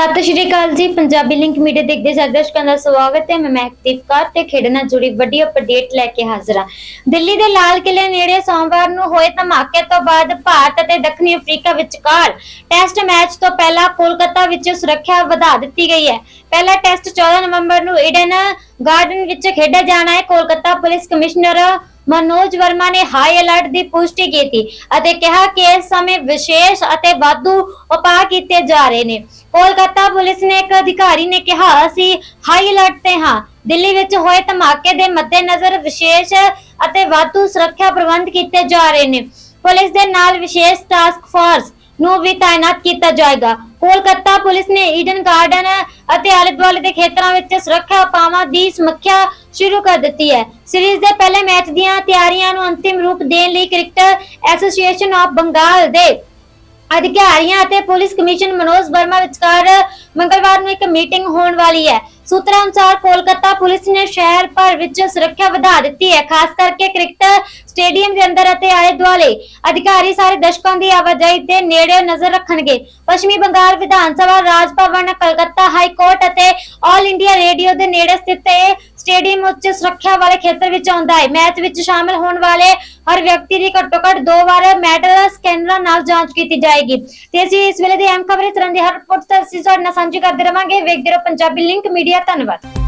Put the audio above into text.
ਸਤਿ ਸ਼੍ਰੀ ਅਕਾਲ ਜੀ। Punjabi link media ਦੇਖਦੇ ਸਾਰੇ ਦਰਸ਼ਕਾਂ ਦਾ ਸਵਾਗਤ ਹੈ। ਮੈਂ ਮਹਿਕਦੀਪ ਕੌਰ ਤੇ ਖੇਡ ਨਾਲ ਜੁੜੀ ਵੱਡੀ ਅਪਡੇਟ ਲੈ ਕੇ ਹਾਜ਼ਰ ਹਾਂ। ਦਿੱਲੀ ਦੇ ਲਾਲ ਕਿਲੇ ਨੇੜੇ ਸੋਮਵਾਰ ਨੂੰ ਹੋਏ ਧਮਾਕੇ ਤੋਂ ਬਾਅਦ ਭਾਰਤ ਅਤੇ ਦੱਖਣੀ ਅਫਰੀਕਾ ਵਿਚਕਾਰ ਟੈਸਟ ਮੈਚ ਤੋਂ ਪਹਿਲਾਂ ਕੋਲਕਾਤਾ ਵਿੱਚ ਸੁਰੱਖਿਆ ਵਧਾ ਦਿੱਤੀ ਗਈ ਹੈ। ਪਹਿਲਾ ਟੈਸਟ 14 ਨਵੰਬਰ ਨੂੰ ਈਡਨ ਗਾਰਡਨ ਵਿੱਚ ਖੇਡਿਆ ਜਾਣਾ ਹੈ। ਕੋਲਕਾਤਾ ਪੁਲਿਸ ਕਮਿਸ਼ਨਰ ਮਨੋਜ ਵਰਮਾ ਨੇ ਹਾਈ ਅਲਰਟ ਦੀ ਪੁਸ਼ਟੀ ਕੀਤੀ ਅਤੇ ਕਿਹਾ ਕਿ ਇਸ ਸਮੇਂ ਵਿਸ਼ੇਸ਼ ਅਤੇ ਵਾਧੂ ਉਪਾਅ ਕੀਤੇ ਜਾ ਰਹੇ ਨੇ। ਕੋਲਕਾਤਾ ਪੁਲਿਸ ਨੇ ਇੱਕ ਅਧਿਕਾਰੀ ਨੇ ਕਿਹਾ, ਅਸੀਂ ਹਾਈ ਅਲਰਟ ਤੇ ਹਾਂ। ਦਿੱਲੀ ਵਿੱਚ ਹੋਏ ਧਮਾਕੇ ਦੇ ਮੱਦੇਨਜ਼ਰ ਵਿਸ਼ੇਸ਼ ਅਤੇ ਵਾਧੂ ਸੁਰੱਖਿਆ ਪ੍ਰਬੰਧ ਕੀਤੇ ਜਾ ਰਹੇ ਨੇ। ਪੁਲਿਸ ਦੇ ਨਾਲ ਵਿਸ਼ੇਸ਼ ਟਾਸਕ ਫੋਰਸ ਨੂੰ ਵੀ ਤਾਇਨਾਤ ਕੀਤਾ ਜਾਏਗਾ। ਕੋਲਕਾਤਾ ਪੁਲਿਸ ਨੇ ਈਡਨ ਗਾਰਡਨ ਅਤੇ ਆਲੇ ਦੁਆਲੇ ਦੇ ਖੇਤਰਾਂ ਵਿੱਚ ਸੁਰੱਖਿਆ ਉਪਾਵਾਂ ਦੀ ਸਮੀਖਿਆ ਸ਼ੁਰੂ ਕਰ ਦਿੱਤੀ ਹੈ। ਸੀਰੀਜ਼ ਦੇ ਪਹਿਲੇ ਮੈਚ ਦੀਆਂ ਤਿਆਰੀਆਂ ਨੂੰ ਅੰਤਿਮ ਰੂਪ ਦੇਣ ਲਈ ਕ੍ਰਿਕਟ ਐਸੋਸੀਏਸ਼ਨ ਆਫ ਬੰਗਾਲ ਦੇ ਅਧਿਕਾਰੀਆਂ ਅਤੇ ਪੁਲਿਸ ਕਮਿਸ਼ਨ ਮਨੋਜ ਵਰਮਾ ਵਿਚਕਾਰ ਮੰਗਲਵਾਰ ਨੂੰ ਇੱਕ ਮੀਟਿੰਗ ਹੋਣ ਵਾਲੀ ਹੈ। ਸੂਤਰਾਂ ਅਨੁਸਾਰ ਕੋਲਕਾਤਾ ਪੁਲਿਸ ਨੇ ਸ਼ਹਿਰ ਭਰ ਵਿੱਚ ਸੁਰੱਖਿਆ ਵਧਾ ਦਿੱਤੀ ਹੈ। ਖਾਸ ਕਰਕੇ ਕ੍ਰਿਕਟ ਸਟੇਡੀਅਮ ਦੇ ਅੰਦਰ ਅਤੇ ਆਲੇ ਦੁਆਲੇ ਅਧਿਕਾਰੀ ਸਾਰੇ ਦਰਸ਼ਕਾਂ ਦੀ ਆਵਾਜਾਈ ਤੇ ਨੇੜੇ ਨਜ਼ਰ ਰੱਖਣਗੇ। ਪੱਛਮੀ ਬੰਗਾਲ ਵਿਧਾਨ ਸਭਾ, ਰਾਜ ਭਵਨ, ਕਲਕੱਤਾ ਹਾਈ ਕੋਰਟ ਅਤੇ ਆਲ ਇੰਡੀਆ ਰੇਡੀਓ ਦੇ ਨੇੜੇ ਸਥਿਤ ਇਹ ਸਟੇਡੀਅਮ ਉੱਚ ਸੁਰੱਖਿਆ ਵਾਲੇ ਖੇਤਰ ਵਿੱਚ ਆਉਂਦਾ ਹੈ। ਮੈਚ ਵਿੱਚ ਸ਼ਾਮਲ ਹੋਣ ਵਾਲੇ ਹਰ ਵਿਅਕਤੀ ਦੀ ਘੱਟੋ ਘੱਟ ਦੋ ਵਾਰ ਮੈਟਲ ਸਕੈਨਰਾਂ ਨਾਲ ਜਾਂਚ ਕੀਤੀ ਜਾਏਗੀ। ਤੇ ਅਸੀਂ ਇਸ ਵੇਲੇ ਦੀ ਅਹਿਮ ਖਬਰ ਤਰ੍ਹਾਂ ਦੀ ਹਰ ਰਿਪੋਰਟ ਤਾਂ ਤੁਹਾਡੇ ਨਾਲ ਸਾਂਝੀ ਕਰਦੇ ਰਵਾਂਗੇ। ਵੇਖਦੇ ਰਹੋ ਪੰਜਾਬੀ ਲਿੰਕ ਮੀਡੀਆ ਧੰਨਵਾਦ।